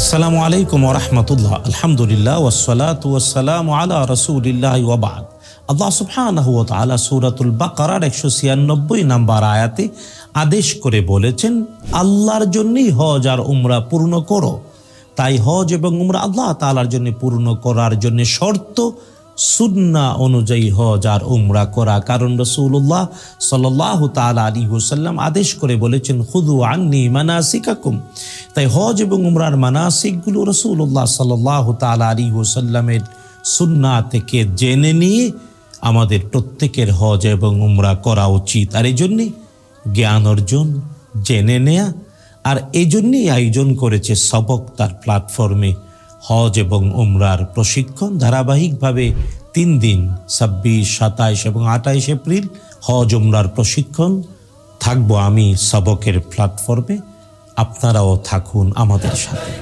আসসালামু আলাইকুম রহমতুল্লাহ। আলহামদুলিল্লাহ ওসালাত ওয়াসালাম আলা রসুলিল্লাহ ওবাদ আল্লাহ সুবহানাহু ওয়া সূরাতুল বাকারার একশো ছিয়ানব্বই নাম্বার আয়াতে আদেশ করে বলেছেন, আল্লাহর জন্যই হজ আর উমরা পূর্ণ করো। তাই হজ এবং উমরা আল্লাহ তাআলার জন্য পূর্ণ করার জন্য শর্ত সুন্না অনুযায়ী হজ আর উমরা করা। কারণ রসুল্লাহ সাল্লাহ তালা আলী হুসাল্লাম আদেশ করে বলেছেন হুদু আন্নি মানাসিকাকুম। তাই হজ এবং উমরার মানাসিকগুলো রসুল্লাহ সাল্লাহ তালা আলী হুসাল্লামের সুন্না থেকে জেনে নিয়ে আমাদের প্রত্যেকের হজ এবং উমরা করা উচিত। আর এই জন্যে জ্ঞান অর্জন, জেনে নেয়া আর এই জন্যেই আয়োজন করেছে সবক তার প্ল্যাটফর্মে হজ এবং উমরার প্রশিক্ষণ। ধারাবাহিকভাবে তিন দিন, ছাব্বিশ, সাতাইশ এবং আঠাইশ এপ্রিল হজ উমরার প্রশিক্ষণ থাকব আমি সবকের প্ল্যাটফর্মে। আপনারাও থাকুন আমাদের সাথে।